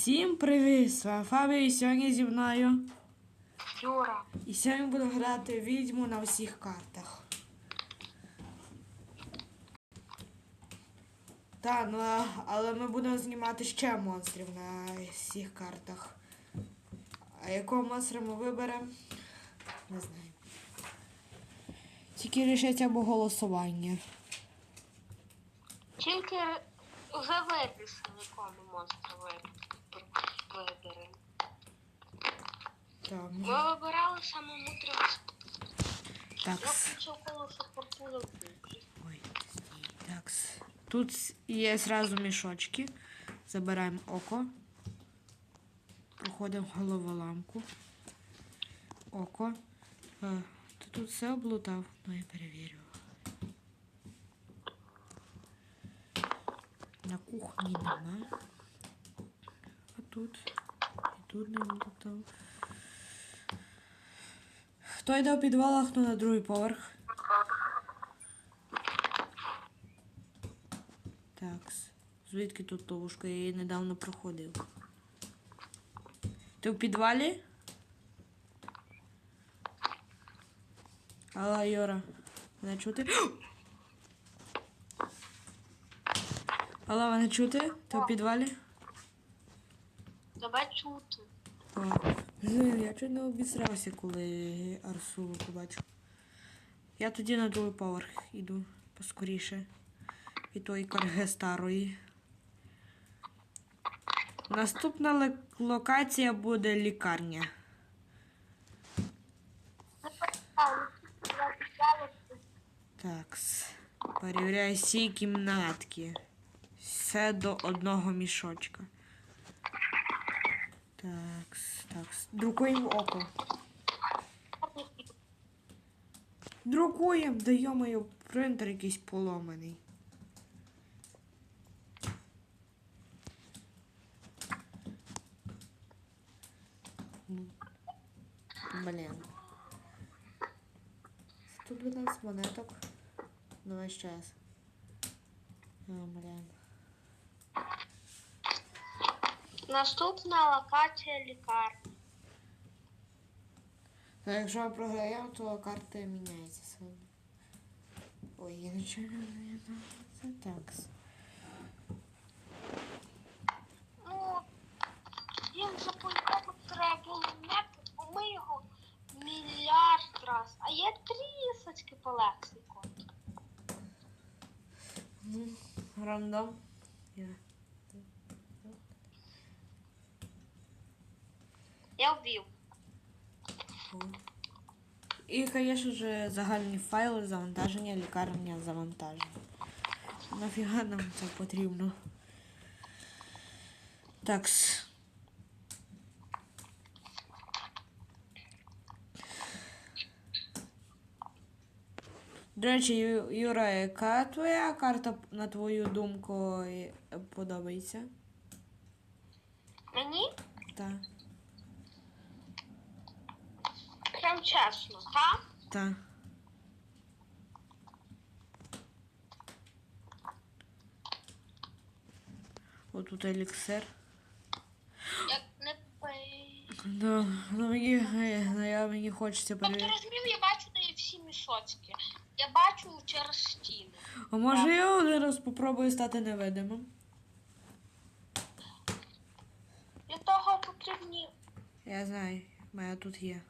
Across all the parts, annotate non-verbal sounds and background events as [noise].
Всім привіт! З вами Фабі і сьогодні зі мною. Юра. І сьогодні буду грати відьму на всіх картах. Та, ну але ми будемо знімати ще монстрів на всіх картах. А якого монстра ми виберемо? Не знаю. Тільки рішать або голосування. Тільки вже виписали, якому монстру ви- виберемо. Так, Ми вибирали саме мудрого. так. Я включив колесо фортуни в. Ой, стій, такс. Тут є зразу мішочки. Забираємо око. Проходимо головоламку. Око. Е, Ти тут все облутав? Ну я перевірю. На кухні нема. Тут. І тут не облутав. Хто йде у підвалах, хто на другий поверх. Так. Звідки тут ловушка? Я її недавно проходив. Ти в підвалі? [gasps] Алло, Йора. Мене чути? Алло, мене чути? Ти в підвалі? Тебе чути. О, я чуть не обісрався, коли Арсу побачив. Я тоді на другий поверх іду поскоріше. І тої карги старої. Наступна локація буде лікарня. Так. Перевіряю всі кімнатки. Все до одного мішочка. Так, так. Друкуємо око. Друкуємо, да йомаю, принтер якийсь поломаний. М. Блін. 112 монеток. Ну, весь час. О, блін. Наступна локація лікарні. Та якщо я програю, то карти міняються сьогодні. Ой, я нічого не знаю. Це так. Ну, же по-любому треба було метод, бо ми його мільярд раз. А є трісочки по лексику. Ну, рандом. Я. Я вбив. І, звісно ж, загальні файли, завантаження, лікарня, завантаження. Нафіга нам це потрібно? Такс. До речі, Юра, яка твоя карта, на твою думку, подобається? Мені Так. Чесно, так? Так. Отут еліксир. Як не. Да, ну мені, ну, я, мені хочеться Тобто перевірити. розумів, я бачу де є всі мішочки. Я бачу через стіни. А може я один раз попробую стати невидимим? Для того потрібні Я знаю, моя тут є.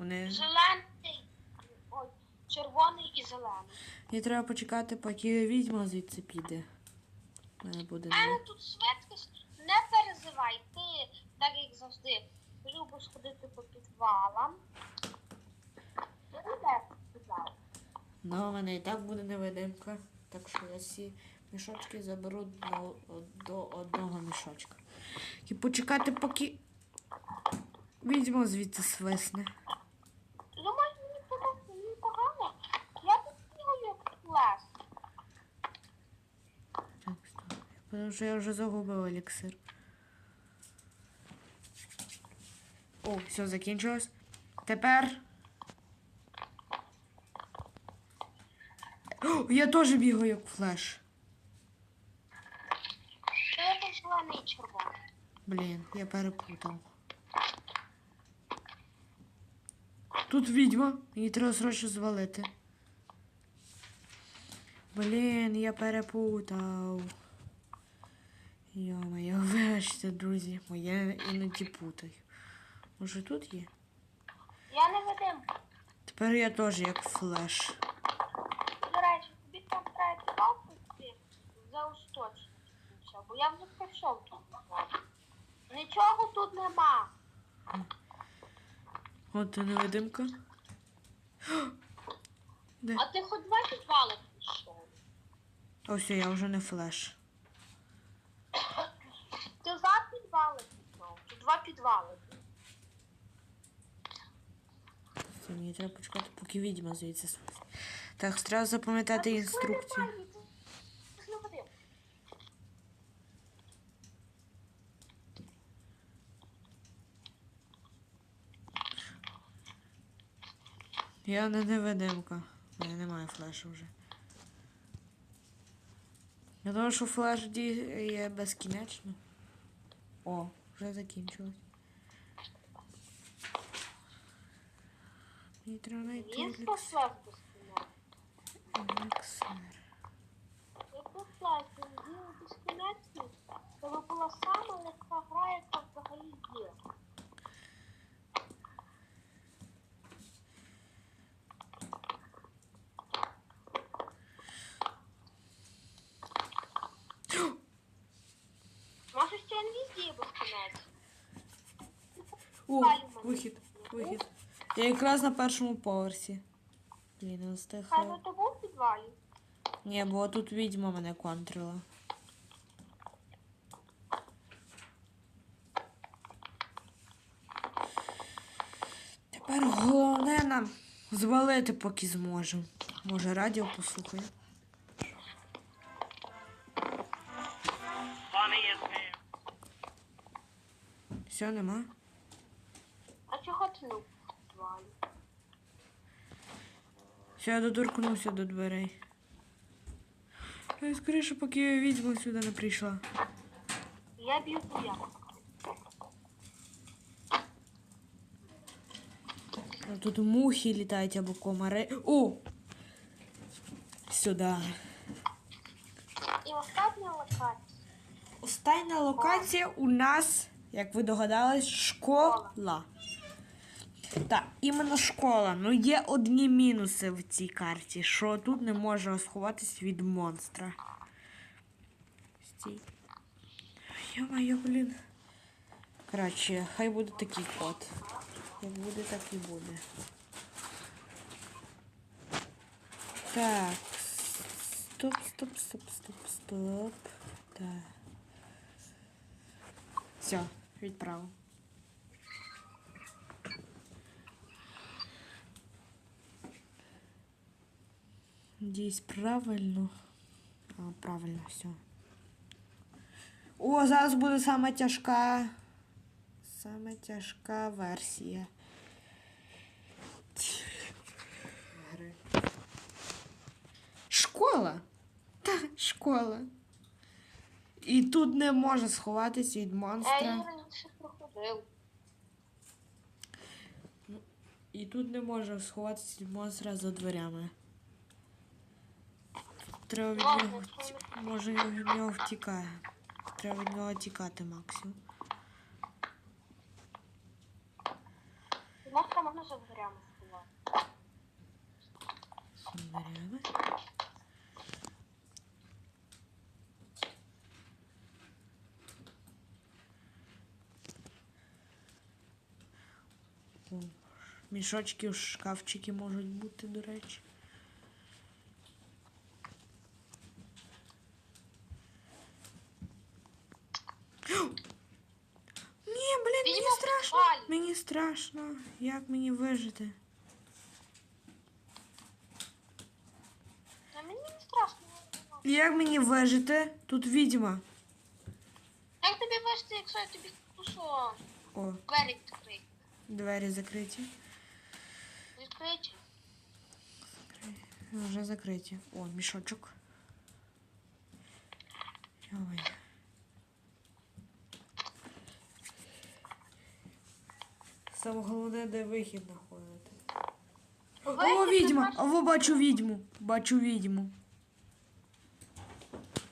Вони. зелений, ой, червоний і зелений. Мені треба почекати, поки відьма звідси піде. У мене буде. Не- тут швидкість, не перезивай. Ти, так як завжди, любиш ходити по підвалам. Йде по підвалам. Ну, у мене і так буде невидимка. Так що я всі мішочки заберу до, до одного мішочка. І почекати, поки відьма звідси свисне. Думаю, мені погано, мені погано. Я тут лес. Так, стоп. Тому що я вже загубив еліксир. О, все, закінчилось. Тепер. О, я теж бігаю як флеш. Це зелений червоний. Блін, я перепутав. Тут відьма, її треба срочно звалити. Блін, я перепутав. Йо-моє, [laughs] вибачте, друзі, я іноді путаю. Може тут є? Я не ведем. Тепер я теж як флеш. До речі, тобі там треба палку за усточність. Бо я вже пройшов тут. Нічого тут нема. От і невидимка. [gasps] Де? А ти хоч два пішов. Ось я вже не флеш. Ти за підвали пішов. Два підвали. Це мені треба почекати, поки відьма звідси. Так, треба запам'ятати інструкцію. Я не невидимка. У мене немає флешу вже. Я думаю, що флеш діє безкінечно. О, вже закінчилось. Мені треба знайти Він послав еліксир. Я послав, він діяв безкінечність. Це була сама легка гра, яка взагалі є. Може ще інвізії безкінечність? О, вихід, вихід. Я якраз на першому поверсі. Блін, не. Хай на тобі в підвалі. Ні, бо тут відьма мене контрила. Тепер головне нам звалити, поки зможемо. Може, радіо послухає. Все, нема? А чого ти не підвалі? Все, я доторкнувся до дверей. Ай, Скоріше, поки відьма сюди не прийшла. Я б'ю буя. А Тут мухи літають або комари. О! Сюди. І остання локація. Остання локація у нас, як ви догадались, школа. Так, іменно школа. Ну є одні мінуси в цій карті, що тут не може сховатись від монстра. Стій. Йо-моє, блін. Коротше, хай буде такий код. Як буде, так і буде. Так. Стоп, стоп, стоп, стоп, стоп. Так. Все, відправив. Надіюсь, правильно. А, правильно, все. О, зараз буде сама тяжка. Сама тяжка версія. Гри. Школа. Та, школа. І тут не може сховатись від Я монстра. її раніше проходив. І тут не може сховатися від монстра за дверями. Треба від нього. вті- Може від нього втікає. Треба від нього тікати максимум. Можна можна за дверями сховати. За дверями. Мішочки, шкафчики можуть бути, до речі. Ні, блін, мені Відьма в страшно. підвалі. Мені страшно. Як мені вижити? Та мені не страшно. Як мені вижити? Тут відьма. Як тобі вести, якщо я тобі що О, двері відкрию? двері закриті. Відкриті. Вже закриті. О, мішочок. Ой. Саме головне, де вихід знаходити. О, відьма! О, бачу відьму. Бачу відьму.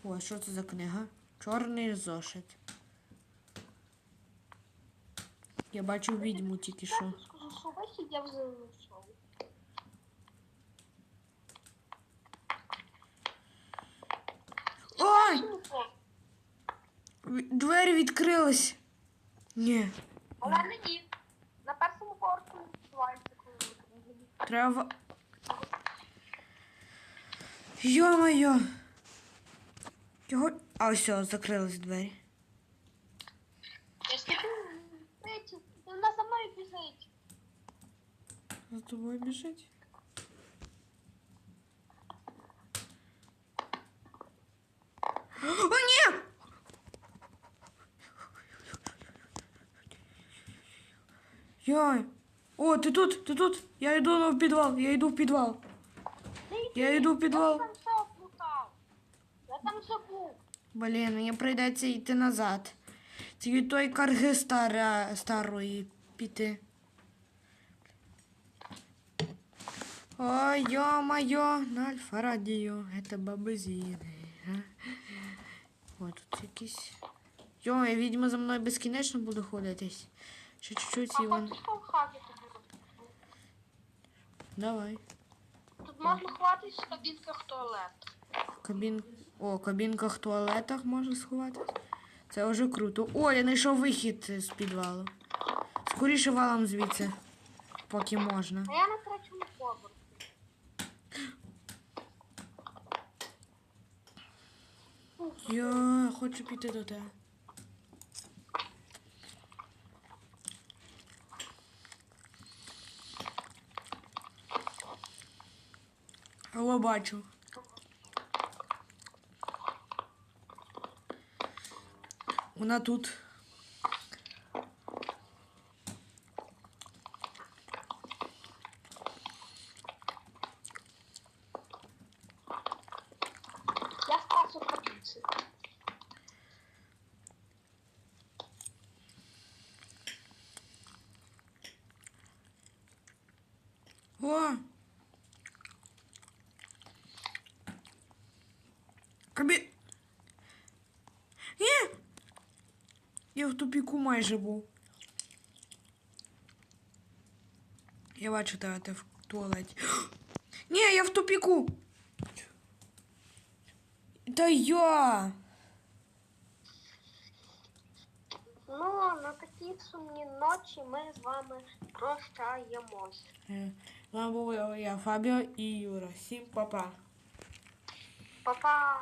Ой, що це за книга? Чорний зошит. Я бачу відьму тільки що. Що вихід я вже знайшов. Ой! Двері відкрились. Ні. Але не ні. На першому не відбувається, коли ви Треба. Йо-моє. Його. А все, закрились двері. Я сліду, знаєте, вона за мною біжить. За тобою біжить. О, ні! Йой. О, ти тут, ти тут. Я йду в підвал, я йду в підвал. Я йду в підвал. Я там вже. Блін, мені прийдеться йти назад. Від той карги стара, старої піти. Ой, ё-моё, на Альфа Радіо, це баби а. Ой, тут якісь. Йо, я, відьма за мною безкінечно буде ходитись. Ще чуть-чуть і вон. Давай. Тут можна ховатись в кабінках туалету. Кабін... О, в кабінках туалетах можна сховатись. Це вже круто. О, я знайшов вихід з підвалу. Скоріше валом звідси, поки можна. А я на третьому поверсі. Я хочу піти до тебе. Алло, бачу. Вона тут. тупіку майже був. Я бачу тебе ти в туалеті. [gasps] Ні, я в тупіку. Та я. Ну, на такій сумній ночі ми з вами прощаємось. Е, З вами був я, Фабіо і Юра. Всім па-па. Па-па!